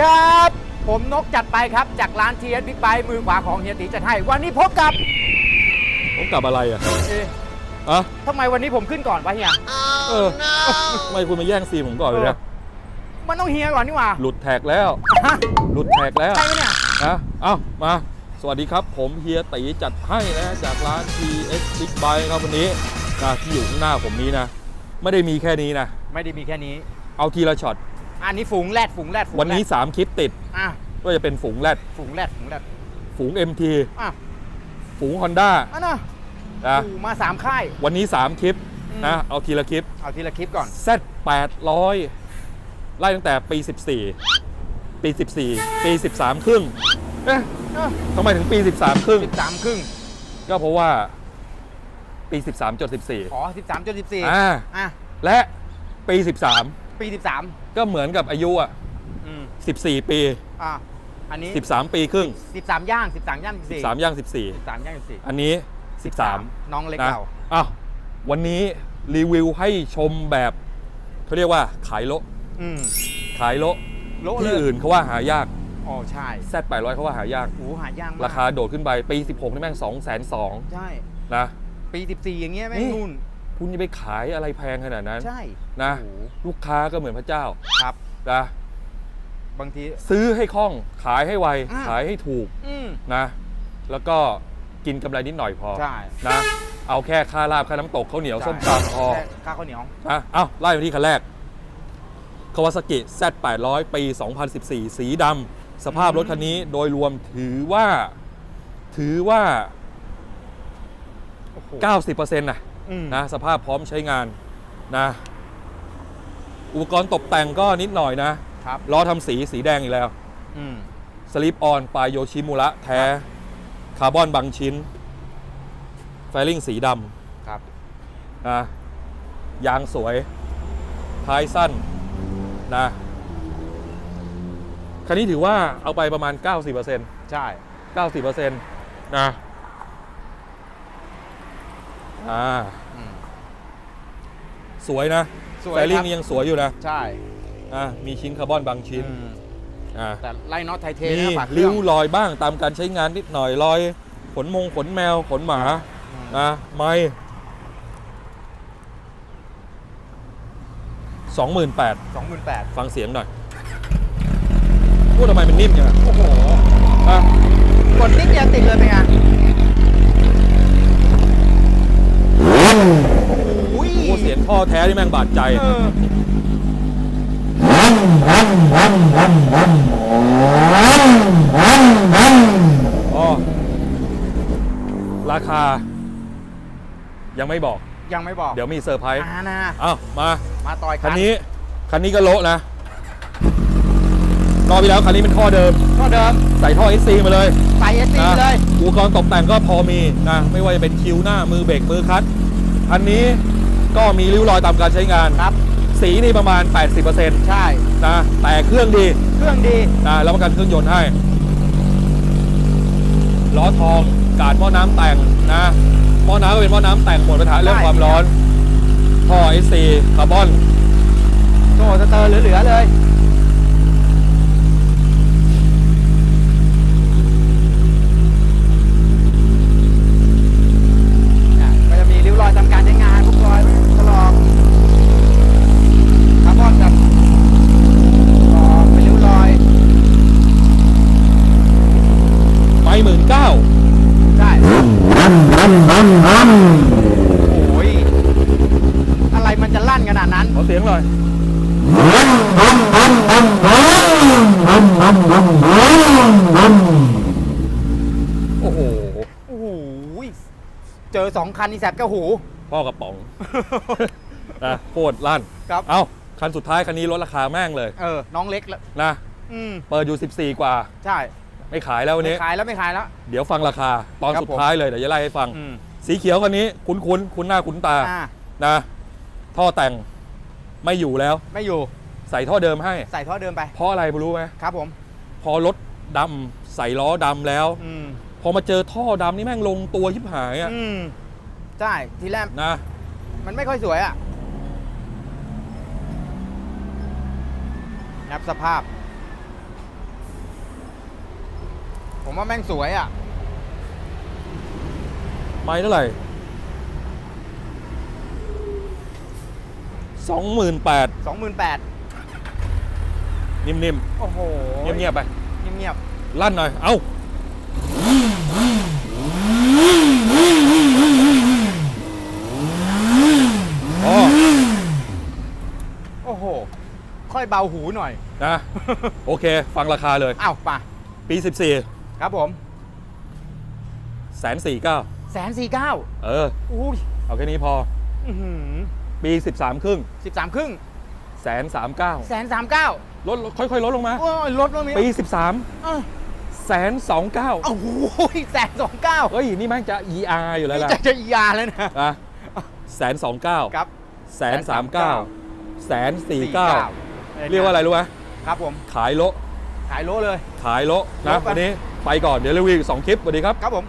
ครับ ผมนกจัดไปครับ จากร้าน TS Big Bike มือขวาของเฮียตีจัดให้ วันนี้พบกับผมกลับอะไรอะเอ๊ะอะทำไมวันนี้ผมขึ้นก่อนวะเฮียเออทำไมคุณมาแย่งซีนผมก่อนเลยเนี่ยมันต้องเฮียก่อนนี่หว่าหลุดแท็กแล้วฮะหลุดแท็กแล้วใช่ไหมเนี่ยนะเอ้ามา สวัสดีครับ ผมเฮียตีจัดให้นะจากร้าน TX Big Bike ครับวันนี้นะที่อยู่ข้างหน้าผมนี้นะ ไม่ได้มีแค่นี้นะ ไม่ได้มีแค่นี้ เอาทีละช็อต อันนี้ฝูงแรดฝูงแรดฝูงวันนี้แรด3คลิปติดอะก็จะเป็นฝูงแรดฝูงแรดฝูงแรดฝูง MT อะฝูง Honda อันน่ะนะโอ้มาสามค่าย วันนี้ 3 คลิปอืมนะเอาทีละคลิป เอาทีละคลิปก่อน Z 800ไล่ตั้งแต่ปี 14 ปี 14 ปี 13 ครึ่งเอ๊ะเออทำไมถึงปี 13 ครึ่งสิบสามครึ่ง ก็เพราะว่าปี 13จด14 อ๋อสิบสามจนสิบสี่อ่าอะและปีปีสิบสาม13 ก็เหมือนกับอายุอะอืม14 ปี อะอันนี้13 ปีครึ่ง สิบสามย่างสิบสามย่างสิบสี่13 ย่าง สิบสามย่างสิบสี่14 อันนี้ 13น้องเล็กนะเราอ้าววันนี้รีวิวให้ชมแบบเขาเรียกว่าขายโละอืมขายโละโละที่เลยอื่นเขาว่าหายากอ๋อใช่ Z 800เขาว่าหายากโอ้หายากมากราคาโดดขึ้นไปปี 16นี่แม่ง2 2 0 0 0 ใช่นะ ปีสิบสี่อย่างเงี้ยแม่งนี่ นู่น คุณจะไปขายอะไรแพงขนาดนั้นใช่นะโอ้โหลูกค้าก็เหมือนพระเจ้าครับ นะบางที ซื้อให้คล่องขายให้ไว อ่า ขายให้ถูกอืม นะ แล้วก็กินกำไรนิดหน่อยพอใช่ นะเอาแค่ค่าลาบค่าน้ำตกข้าวเหนียวส้มตำพอ แค่ข้าวข้าวเหนียวนะเอ้าไล่ไปที่คันแรกคาวาซากิ Z 800 ปี 2014 สีดำ สภาพรถคันนี้โดยรวมถือว่า ถือว่า โอ้โห90%นะอืม นะสภาพพร้อมใช้งานนะอุปกรณ์ตกแต่งก็นิดหน่อยนะครับล้อทำสีสีแดงอีกแล้วอืมสลิปออนปลายโยชิมุระแท้ คาร์บอนบางชิ้น ไฟลิ่งสีดครับำนะยางสวย ท้ายสั้นนะคันนี้ถือว่าเอาไปประมาณ 90%ใช่ 90%นะอ่าอืม สวยนะสวยไฟลิ่งครับนี่ยังสวยอยู่นะใช่อะมีชิ้นคาร์บอนบางชิ้นอืมอะแต่ไล่น็อตไทเทมีนะฝากเครื่ริ้องวรอยบ้างตามการใช้งานนิดหน่อยรอย ขนมงขนแมวขนหมาอืมนะไม่สองหมื่นแปดสองหมื่นแปดฟังเสียงหน่อยพูดทำไมมันนิ่มจังอะโอ้โหอะกดนิดเดียวติดเลยเป็นไงโอ้โห พูดเสียงท่อแท้ที่แม่งบาดใจเอออ๋อราคา ยังไม่บอก ยังไม่บอกเดี๋ยวมีเซอร์ไพรส์อ่านะอ้าวมา มาต่อยกัคันนี้ คันนี้ก็โละนะรอบที่แล้วคันนี้เป็นท่อเดิม ก็เดิมใส่ท่อ SC มาเลย ใส่เอสซีนะเลย อุปกรณ์ตกแต่งก็พอมีนะ ไม่ว่าจะเป็นคิวหน้ามือเบรกมือคลัตช์อันนี้ ก็มีริ้วรอยตามการใช้งานครับ สีนี่ประมาณ 80%ใช่นะแต่เครื่องดีเครื่องดีนะรับประกันเครื่องยนต์ให้ล้อทองกาดหม้อน้ำแต่งนะหม้อน้ำก็เป็นหม้อน้ำแต่งหมดปัญหาเรื่องใช่ความร้อนท่อ SC คาร์บอนโซ่สเตอร์เหลือๆเลยอะก็จะมีริ้วรอยทำการใช้งานพวกรอยถลอกคาร์บอนกับออกเป็นริ้วรอย ไม่หมื่นเก้า ใช่ โอ้ย อะไรมันจะลั่นขนาดนั้น ขอเสียง หน่อยโอ้โหโอ้โหเจอสองคันนี่แสบแก้วหู พ่อกระป๋องนะโคตรลั่นครับ เอ้า คันสุดท้ายคันนี้ลดราคาแม่งเลยเออ น้องเล็กแล้วนะอืมเปิดอยู่ 14 กว่า ใช่ไม่ขายแล้ววันไม่นี้ ขายแล้วไม่ขายแล้ว เดี๋ยวฟังราคา ตอนครับสุดผม ท้ายเลยเดี๋ยวจะไล่ให้ฟัง อืมสีเขียวคันนี้ คุ้นคุ้นๆคุ้นหน้าคุ้นตาอ่านะท่อแต่ง ไม่อยู่แล้ว ไม่อยู่ใส่ท่อเดิมให้ ใส่ท่อเดิมไป เพราะอะไรไม่รู้ไหมครับผม พอรถดำใส่ล้อดำแล้ว อืมพอมาเจอท่อดำนี่แม่งลงตัวชิบหายอะอืมใช่ทีแรกนะมันไม่ค่อยสวยอะนับสภาพ ผมว่าแม่งสวยอะ ไม่เท่าไหร่ สองหมื่นแปด28,000นิ่มโอ้โหๆ เงียบๆไป เงียบลั่นหน่อย เอ้าอ๋อๆโอ้โห ค่อยเบาหูหน่อย นะ โอเค ฟังราคาเลย อ้าวป่ะปี 14 ครับผมแสนสี่เก้าแสนสี่เก้าเออ อุ้ย เอาแค่นี้พอ อื้อหือ ปี 13 ครึ่งสิบสามครึ่งแสนสามเก้าแสนสามเก้าลดลดค่อยๆ ลดลงมา โอ้ยลดลงนี้ปี 13เออแสนสองเก้าโอ้โหแสนสองเก้าเฮ้ย นี่แม่งจะ ER อยู่แล้วนี่ล่ะ จะจะยาแล้วนะนะแสนสองเก้าครับแสนสามเก้าแสนสี่เก้าเรียกว่าอะไรรู้ไหมครับผม ขายโละขายโลเลย ขายโละนะโละไปวันนี้ไปก่อนเดี๋ยวรีวิวอีกสองคลิปสวัสดีครับ ครับผม